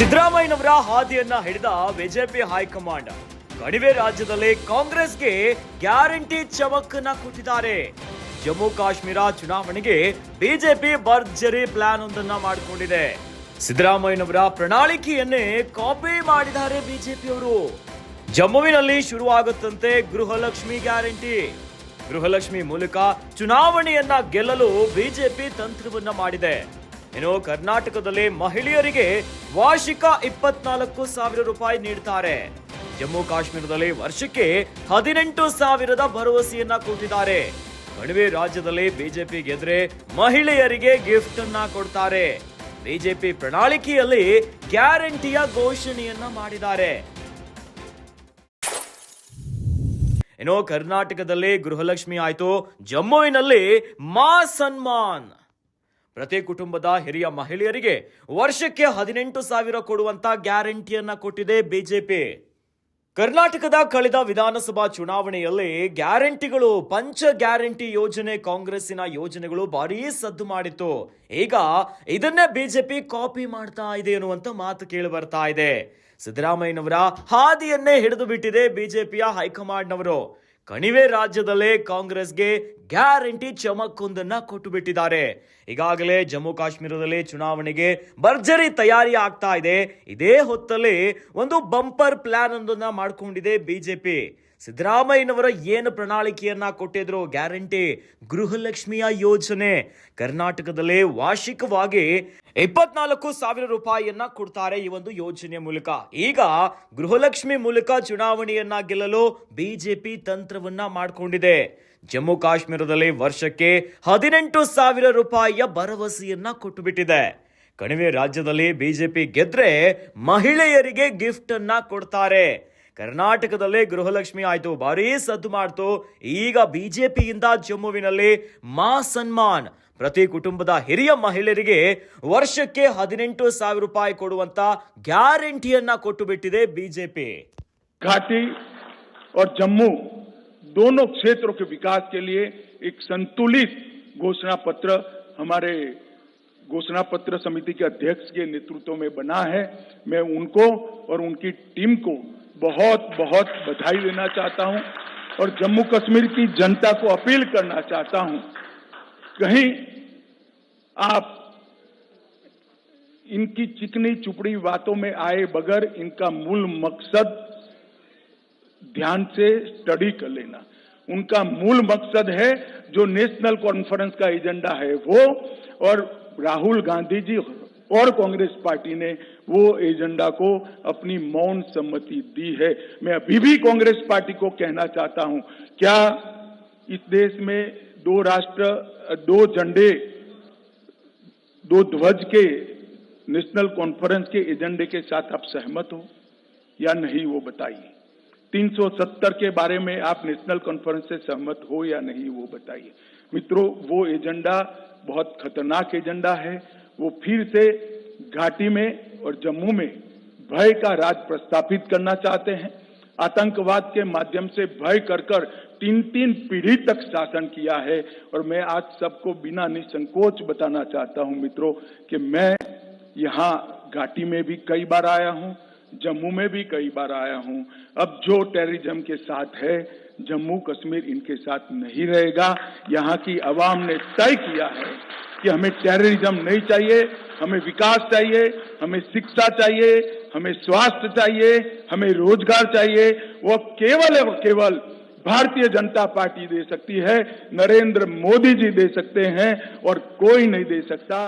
ಸಿದ್ದರಾಮಯ್ಯನವರ ಹಾದಿಯನ್ನ ಹಿಡಿದ BJP high command. ಕಣಿವೆ ರಾಜ್ಯದಲ್ಲಿ ಕಾಂಗ್ರೆಸ್ಗೆ ಗ್ಯಾರಂಟಿ ಚಮಕನ್ನ ಕೊಟ್ಟಿದ್ದಾರೆ ಜಮ್ಮು ಕಾಶ್ಮೀರ ಚುನಾವಣೆಗೆ ಬಿಜೆಪಿ ಭರ್ಜರಿ ಪ್ಲಾನ್ ಒಂದನ್ನ ಮಾಡಿಕೊಂಡಿದೆ. ಸಿದ್ದರಾಮಯ್ಯನವರ ಪ್ರಣಾಳಿಕೆಯನ್ನೇ ಕಾಪಿ ಮಾಡಿದ್ದಾರೆ ಬಿಜೆಪಿಯವರು. ಜಮ್ಮುವಿನಲ್ಲಿ ಶುರುವಾಗುತ್ತಂತೆ ಗೃಹಲಕ್ಷ್ಮಿ ಗ್ಯಾರಂಟಿ. ಗೃಹಲಕ್ಷ್ಮಿ ಮೂಲಕ ಚುನಾವಣೆಯನ್ನ ಗೆಲ್ಲಲು ಬಿಜೆಪಿ ತಂತ್ರವನ್ನ ಮಾಡಿದೆ. ಇನ್ನು ಕರ್ನಾಟಕದಲ್ಲಿ ಮಹಿಳೆಯರಿಗೆ ವಾರ್ಷಿಕ ಇಪ್ಪತ್ನಾಲ್ಕು ಸಾವಿರ ರೂಪಾಯಿ ನೀಡ್ತಾರೆ. ಜಮ್ಮು ಕಾಶ್ಮೀರದಲ್ಲಿ ವರ್ಷಕ್ಕೆ ಹದಿನೆಂಟು ಸಾವಿರದ ಭರವಸೆಯನ್ನ ಕೂತಿದ್ದಾರೆ ಕಣಿವೆ ರಾಜ್ಯದಲ್ಲಿ ಬಿಜೆಪಿ ಗೆದ್ರೆ ಮಹಿಳೆಯರಿಗೆ ಗಿಫ್ಟ್ ಅನ್ನ ಕೊಡ್ತಾರೆ. ಬಿಜೆಪಿ ಪ್ರಣಾಳಿಕೆಯಲ್ಲಿ ಗ್ಯಾರಂಟಿಯ ಘೋಷಣೆಯನ್ನ ಮಾಡಿದ್ದಾರೆ. ಏನೋ ಕರ್ನಾಟಕದಲ್ಲಿ ಗೃಹಲಕ್ಷ್ಮಿ ಆಯ್ತು. ಜಮ್ಮುವಿನಲ್ಲಿ ಮಾ ಸನ್ಮಾನ್. ಪ್ರತಿ ಕುಟುಂಬದ ಹಿರಿಯ ಮಹಿಳೆಯರಿಗೆ ವರ್ಷಕ್ಕೆ ಹದಿನೆಂಟು ಸಾವಿರ ಕೊಡುವಂತ ಗ್ಯಾರಂಟಿಯನ್ನ ಕೊಟ್ಟಿದೆ ಬಿಜೆಪಿ. ಕರ್ನಾಟಕದ ಕಳೆದ ವಿಧಾನಸಭಾ ಚುನಾವಣೆಯಲ್ಲಿ ಗ್ಯಾರಂಟಿಗಳು, ಪಂಚ ಗ್ಯಾರಂಟಿ ಯೋಜನೆ ಕಾಂಗ್ರೆಸ್ಸಿನ ಯೋಜನೆಗಳು ಭಾರೀ ಸದ್ದು ಮಾಡಿತ್ತು. ಈಗ ಇದನ್ನೇ ಬಿಜೆಪಿ ಕಾಪಿ ಮಾಡ್ತಾ ಇದೆ ಅನ್ನುವಂತ ಮಾತು ಕೇಳಿ ಬರ್ತಾ ಇದೆ. ಸಿದ್ದರಾಮಯ್ಯನವರ ಹಾದಿಯನ್ನೇ ಹಿಡಿದು ಬಿಟ್ಟಿದೆ ಬಿಜೆಪಿಯ ಹೈಕಮಾಂಡ್ನವರು. ಕಣಿವೆ ರಾಜ್ಯದಲ್ಲೇ ಕಾಂಗ್ರೆಸ್ಗೆ ಗ್ಯಾರಂಟಿ ಚಮಕ್ಕೊಂದನ್ನ ಕೊಟ್ಟು ಬಿಟ್ಟಿದ್ದಾರೆ ಈಗಾಗಲೇ ಜಮ್ಮು ಕಾಶ್ಮೀರದಲ್ಲಿ ಚುನಾವಣೆಗೆ ಭರ್ಜರಿ ತಯಾರಿ ಆಗ್ತಾ ಇದೆ. ಇದೇ ಹೊತ್ತಲ್ಲಿ ಒಂದು ಬಂಪರ್ ಪ್ಲಾನ್ ಒಂದನ್ನ ಮಾಡ್ಕೊಂಡಿದೆ ಬಿಜೆಪಿ. ಸಿದ್ದರಾಮಯ್ಯನವರ ಏನು ಪ್ರಣಾಳಿಕೆಯನ್ನ ಕೊಟ್ಟಿದ್ರು ಗ್ಯಾರಂಟಿ? ಗೃಹಲಕ್ಷ್ಮಿಯ ಯೋಜನೆ. ಕರ್ನಾಟಕದಲ್ಲಿ ವಾರ್ಷಿಕವಾಗಿ ಇಪ್ಪತ್ನಾಲ್ಕು ಸಾವಿರ ರೂಪಾಯಿಯನ್ನ ಕೊಡ್ತಾರೆ ಈ ಒಂದು ಯೋಜನೆ ಮೂಲಕ. ಈಗ ಗೃಹಲಕ್ಷ್ಮಿ ಮೂಲಕ ಚುನಾವಣೆಯನ್ನ ಗೆಲ್ಲಲು ಬಿಜೆಪಿ ತಂತ್ರವನ್ನ ಮಾಡಿಕೊಂಡಿದೆ. ಜಮ್ಮು ಕ್ಷೇತ್ರದಲ್ಲಿ ವರ್ಷಕ್ಕೆ ಹದಿನೆಂಟು ಸಾವಿರ ರೂಪಾಯಿಯ ಭರವಸೆಯನ್ನ ಕೊಟ್ಟುಬಿಟ್ಟಿದೆ. ಕಣಿವೆ ರಾಜ್ಯದಲ್ಲಿ ಬಿಜೆಪಿ ಗೆದ್ರೆ ಮಹಿಳೆಯರಿಗೆ ಗಿಫ್ಟ್ ಅನ್ನ ಕೊಡ್ತಾರೆ. ಕರ್ನಾಟಕದಲ್ಲಿ ಗೃಹಲಕ್ಷ್ಮಿ ಆಯ್ತು, ಭಾರೀ ಸದ್ದು ಮಾಡ್ತು. ಈಗ ಬಿಜೆಪಿಯಿಂದ ಜಮ್ಮುವಿನಲ್ಲಿ ಮಾ ಸನ್ಮಾನ್. ಪ್ರತಿ ಕುಟುಂಬದ ಹಿರಿಯ ಮಹಿಳೆಯರಿಗೆ ವರ್ಷಕ್ಕೆ ಹದಿನೆಂಟು ಸಾವಿರ ರೂಪಾಯಿ ಕೊಡುವಂತ ಗ್ಯಾರಂಟಿಯನ್ನ ಕೊಟ್ಟು ಬಿಟ್ಟಿದೆ ಬಿಜೆಪಿ. ಘಾಟಿ ಜಮ್ಮು दोनों क्षेत्रों के विकास के लिए एक संतुलित घोषणा पत्र हमारे घोषणा पत्र समिति के अध्यक्ष के नेतृत्व में बना है। मैं उनको और उनकी टीम को बहुत बहुत बधाई देना चाहता हूँ और जम्मू कश्मीर की जनता को अपील करना चाहता हूँ। कहीं आप इनकी चिकनी चुपड़ी बातों में आए बगैर इनका मूल मकसद ध्यान से स्टडी कर लेना। उनका मूल मकसद है, जो नेशनल कॉन्फ्रेंस का एजेंडा है वो, और राहुल गांधी जी और कांग्रेस पार्टी ने वो एजेंडा को अपनी मौन सम्मति दी है। मैं अभी भी कांग्रेस पार्टी को कहना चाहता हूँ, क्या इस देश में दो राष्ट्र, दो झंडे, दो ध्वज के नेशनल कॉन्फ्रेंस के एजेंडे के साथ आप सहमत हो या नहीं, वो बताइए। 370 के बारे में आप नेशनल कॉन्फ्रेंस से सहमत हो या नहीं, वो बताइए। मित्रों, वो एजेंडा बहुत खतरनाक एजेंडा है। वो फिर से घाटी में और जम्मू में भय का राज प्रस्थापित करना चाहते हैं। आतंकवाद के माध्यम से भय कर कर तीन तीन पीढ़ी तक शासन किया है। और मैं आज सबको बिना निसंकोच बताना चाहता हूँ, मित्रों, कि मैं यहाँ घाटी में भी कई बार आया हूँ। जम्मू में भी कई बार आया हूँ। अब जो टेररिज्म के साथ है, जम्मू कश्मीर इनके साथ नहीं रहेगा। यहाँ की आवाम ने तय किया है कि हमें टेररिज्म नहीं चाहिए, हमें विकास चाहिए, हमें शिक्षा चाहिए, हमें स्वास्थ्य चाहिए, हमें रोज़गार चाहिए। वो केवल और केवल भारतीय जनता पार्टी दे सकती है, नरेंद्र मोदी जी दे सकते हैं और कोई नहीं दे सकता।